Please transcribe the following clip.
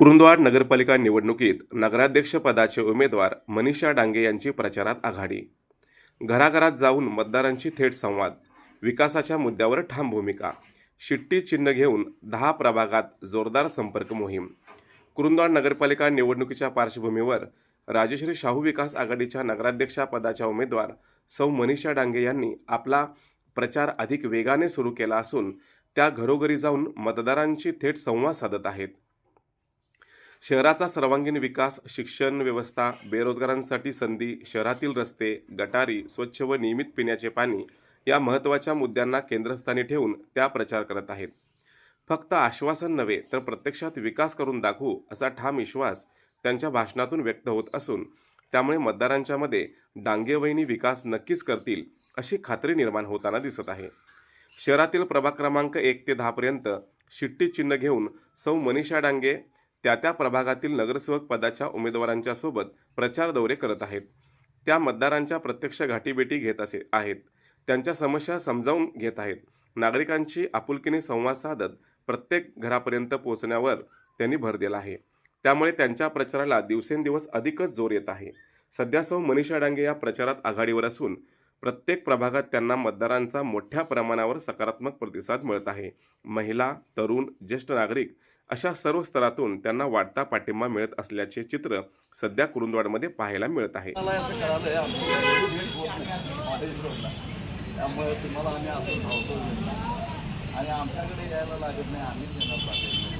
कुरुंदवाड नगरपालिका निवडणुकीत नगराध्यक्ष पदाचे उमेदवार मनीषा डांगे यांची प्रचारात आघाडी. घराघरात जाऊन मतदारांशी थेट संवाद विकासाच्या मुद्द्यावर ठाम भूमिका शिट्टी चिन्ह घेऊन दहा प्रभागात जोरदार संपर्क मोहीम. कुरुंदवाड नगरपालिका निवडणुकीच्या पार्श्वभूमीवर राजश्री शाहू विकास आघाडीच्या नगराध्यक्षापदाच्या उमेदवार सौ मनीषा डांगे यांनी आपला प्रचार अधिक वेगाने सुरू केला असून त्या घरोघरी जाऊन मतदारांशी थेट संवाद साधत आहेत. शहराचा सर्वांगीण विकास शिक्षण व्यवस्था बेरोजगारांसाठी संधी शहरातील रस्ते गटारी स्वच्छ व नियमित पिण्याचे पाणी या महत्त्वाच्या मुद्द्यांना केंद्रस्थानी ठेवून त्या प्रचार करत आहेत. फक्त आश्वासन नव्हे तर प्रत्यक्षात विकास करून दाखवू असा ठाम विश्वास त्यांच्या भाषणातून व्यक्त होत असून त्यामुळे मतदारांच्या मध्ये डांगेवहिनी विकास नक्कीच करतील अशी खात्री निर्माण होताना दिसत आहे. शहरातील प्रभाग क्रमांक एक ते दहापर्यंत शिट्टी चिन्ह घेऊन सौ मनीषा डांगे त्या त्या प्रभागातील नगरसेवक पदाच्या उमेदवारांच्या सोबत प्रचार दौरे करत आहेत. त्या मतदारांच्या प्रत्यक्ष गाठीभेटी घेत असे आहेत. त्यांच्या समस्या समजावून घेत आहेत. नागरिकांशी आपुलकीने संवाद साधत प्रत्येक घरापर्यंत पोहोचण्यावर त्यांनी भर दिला आहे. त्यामुळे त्यांच्या प्रचाराला दिवसेंदिवस अधिकच जोर येत आहे. सध्या सौ मनीषा डांगे या प्रचारात आघाडीवर असून प्रत्येक प्रभागात त्यांना मतदारांचा मोठ्या प्रमाणावर सकारात्मक प्रतिसाद मिळत आहे. महिला तरुण ज्येष्ठ नागरिक अशा सर्व स्तरातून त्यांना वाढता पाठिंबा मिळत असल्याचे चित्र सध्या कुरुंदवाडमध्ये पाहायला मिळत आहे. मला असं कळालंय आमची भेट होत नाही. कॉलेज रोडला त्यामुळे तुम्हाला आम्ही असं धावतो आणि आमच्याकडे यायला लागत नाही. आम्हीच येणार लागत नाही.